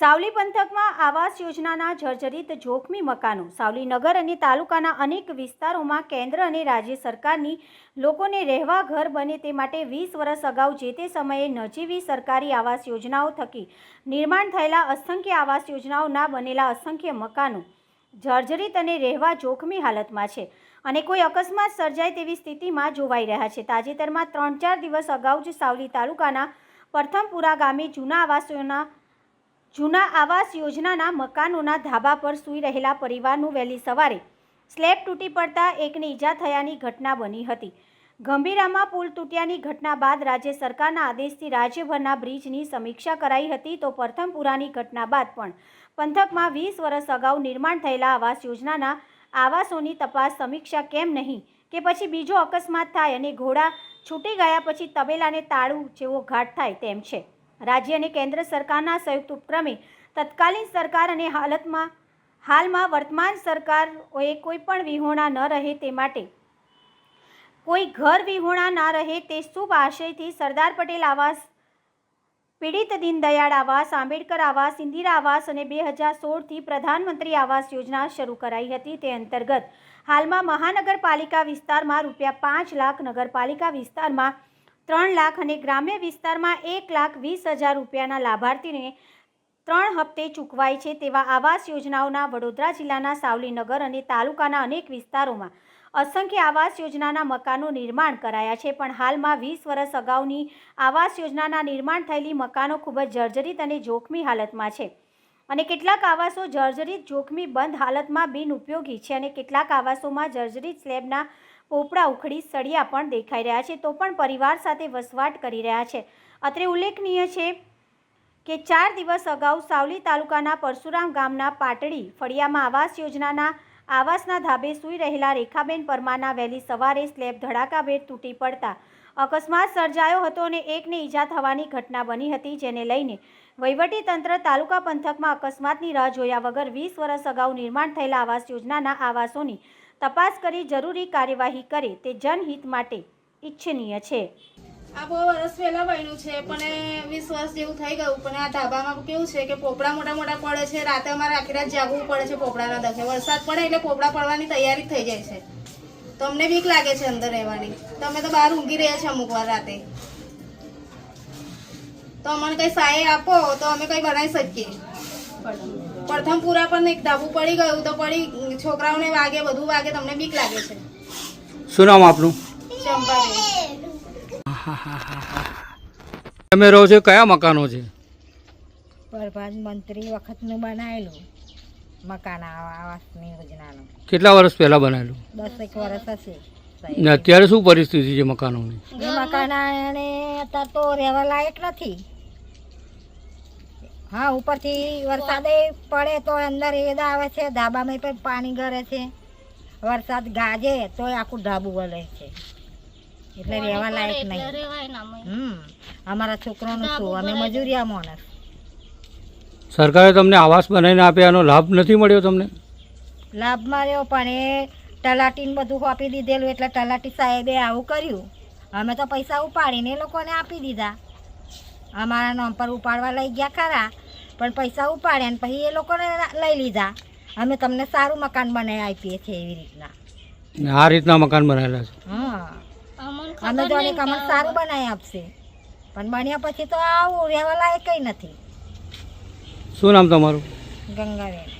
સાવલી પંથકમાં આવાસ યોજનાના જર્જરિત જોખમી મકાનો. સાવલી નગર અને તાલુકાના અનેક વિસ્તારોમાં કેન્દ્ર અને રાજ્ય સરકારની લોકોને રહેવા ઘર બને તે માટે વીસ વર્ષ અગાઉ જે તે સમયે નજીવી સરકારી આવાસ યોજનાઓ થકી નિર્માણ થયેલા અસંખ્ય આવાસ યોજનાઓના બનેલા અસંખ્ય મકાનો જર્જરિત અને રહેવા જોખમી હાલતમાં છે અને કોઈ અકસ્માત સર્જાય તેવી સ્થિતિમાં જોવાઈ રહ્યા છે. તાજેતરમાં ત્રણ ચાર દિવસ અગાઉ જ સાવલી તાલુકાના પ્રથમપુરા ગામે જૂના આવાસોના જૂના આવાસ યોજનાના મકાનોના ધાબા પર સૂઈ રહેલા પરિવારનું વહેલી સવારે સ્લેબ તૂટી પડતા એકને ઈજા થયાની ઘટના બની હતી. ગંભીરામાં પુલ તૂટ્યાની ઘટના બાદ રાજ્ય સરકારના આદેશથી રાજ્યભરના બ્રિજની સમીક્ષા કરાઈ હતી તો પ્રથમપુરાની ઘટના બાદ પણ પંથકમાં વીસ વર્ષ અગાઉ નિર્માણ થયેલા આવાસ યોજનાના આવાસોની તપાસ સમીક્ષા કેમ નહીં કે પછી બીજો અકસ્માત થાય અને ઘોડા છૂટી ગયા પછી તબેલાને તાળું જેવો ઘાટ થાય તેમ છે. રાજ્ય અને કેન્દ્ર સરકારના સંયુક્ત ઉપક્રમે તત્કાલીન સરકાર અને હાલતમાં, હાલમાં વર્તમાન સરકારોએ કોઈ પણ વિહોણા ન રહે તે માટે. કોઈ ઘર વિહોણા ના રહે તે શુભ આશયથી સરદાર પટેલ આવાસ, પીડિત દીનદયાળ આવાસ, આંબેડકર આવાસ, ઇન્દિરા આવાસ અને બે હજાર સોળથી પ્રધાનમંત્રી આવાસ યોજના શરૂ કરાઈ હતી તે અંતર્ગત. હાલમાં મહાનગરપાલિકા વિસ્તારમાં રૂપિયા પાંચ લાખ નગરપાલિકા વિસ્તારમાં ત્રણ લાખ અને ગ્રામ્ય વિસ્તારમાં એક લાખ વીસ હજાર રૂપિયાના લાભાર્થીને ત્રણ હપ્તે ચૂકવાય છે તેવા આવાસ યોજનાઓના વડોદરા જિલ્લાના સાવલીનગર અને તાલુકાના અનેક વિસ્તારોમાં અસંખ્ય આવાસ યોજનાના મકાનો નિર્માણ કરાયા છે. પણ હાલમાં વીસ વર્ષ અગાઉની આવાસ યોજનાના નિર્માણ થયેલી મકાનો ખૂબ જ જર્જરિત અને જોખમી હાલતમાં છે અને કેટલાક આવાસો જર્જરિત, જોખમી બંધ હાલતમાં બિનઉપયોગી છે અને કેટલાક આવાસોમાં જર્જરિત સ્લેબના પોપડા ઉખડી સળિયા પણ દેખાઈ રહ્યા છે, તો પણ પરિવાર સાથે વસવાટ કરી રહ્યા છે. અત્રે ઉલ્લેખનીય છે કે ચાર દિવસ અગાઉ સાવલી તાલુકાના પરશુરામ ગામના પાટડી ફળિયામાં આવાસ યોજનાના આવાસના ધાબે સૂઈ રહેલા રેખાબેન પરમાના વહેલી સવારે સ્લેબ ધડાકાભેર તૂટી પડતા અકસ્માત સર્જાયો હતો અને એકને ઈજા થવાની ઘટના બની હતી, જેને લઈને તંત્ર તાલુકા પંથકમાં અકસ્માતની રાહ જોયા વગર વીસ વર્ષ અગાઉ નિર્માણ થયેલા આવાસ યોજનાના આવાસોની તપાસ કરી જરૂરી કાર્યવાહી કરે તે જનહિત માટે ઈચ્છનીય છે. આ બહુ વર્ષ પહેલા બન્યું છે પણ વીસ વર્ષ જેવું થઈ ગયું. પણ આ ધાબામાં કેવું છે કે પોપડા મોટા મોટા પડે છે રાતે અમારે આખી રાત જાગવું પડે છે પોપડાના દખે. વરસાદ પડે એટલે પોપડા પડવાની તૈયારી થઈ જાય છે. તો અમને બીક લાગે છે અંદર રહેવાની? તમે તો બહાર ઊંઘી રહ્યા છે અમુક વાર રાતે. તો અમને કઈ સહાય આપો તો અમે કઈ બનાવી શકીએ. પ્રથમ પૂરા પણ એક ધાબુ પડી ગયું તો પડી છોકરાઓને વાગે બધું વાગે તમને બીક લાગે છે. શું નામ આપનું? ચંપાબેન તમે રહો છો કયા મકાનો છે? પ્રધાનમંત્રી વખતનું બનાવેલું મકાન આવા- આવાસની યોજનાનું. કેટલા વર્ષ પહેલાં બનાવેલું? એક વર્ષ હશે. ને અત્યારે શું પરિસ્થિતિ છે મકાનોની? મકાન એને અત્યારે તો રહેવા લાયક નથી. હા ઉપરથી વરસાદે પડે તો અંદર એદ આવે છે ધાબામાં પણ પાણી ગરે છે. વરસાદ ગાજે તો આખું ધાબુ વળે છે. એટલે રહેવા લાયક નહીં. હમ અમારા છોકરાનું શું? અમે મજૂરિયા માણસ. સરકારે તમને આવાસ બનાવીને આપ્યા એનો લાભ નથી મળ્યો તમને? લાભ મળ્યો પણ એ તલાટીને બધું આપી દીધેલું એટલે તલાટી સાહેબે આવું કર્યું. અમે તો પૈસા ઉપાડીને એ લોકોને આપી દીધા. અમારા નામ પર ઉપાડવા લઈ ગયા ખરા પણ પૈસા ઉપાડ્યા ને પછી એ લોકોને લઈ લીધા. અમે તમને સારું મકાન બનાવી આપીએ છીએ એવી રીતના. આ રીતના મકાન બનાવેલા છે. હા. અમે જો કમર સારું બનાવી આપશે. પણ બન્યા પછી તો આવું રહેવા લાયક કંઈ નથી. શું નામ તમારું? ગંગાબેન.